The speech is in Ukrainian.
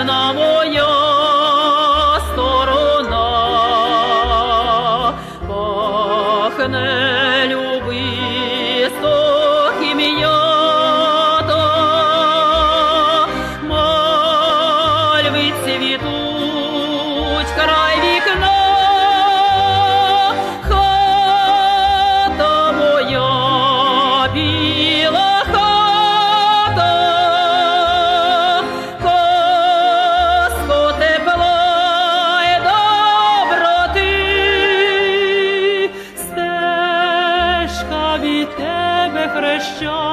одна моя сторона, пахне люби мальви цвітуть край. тебе хреща.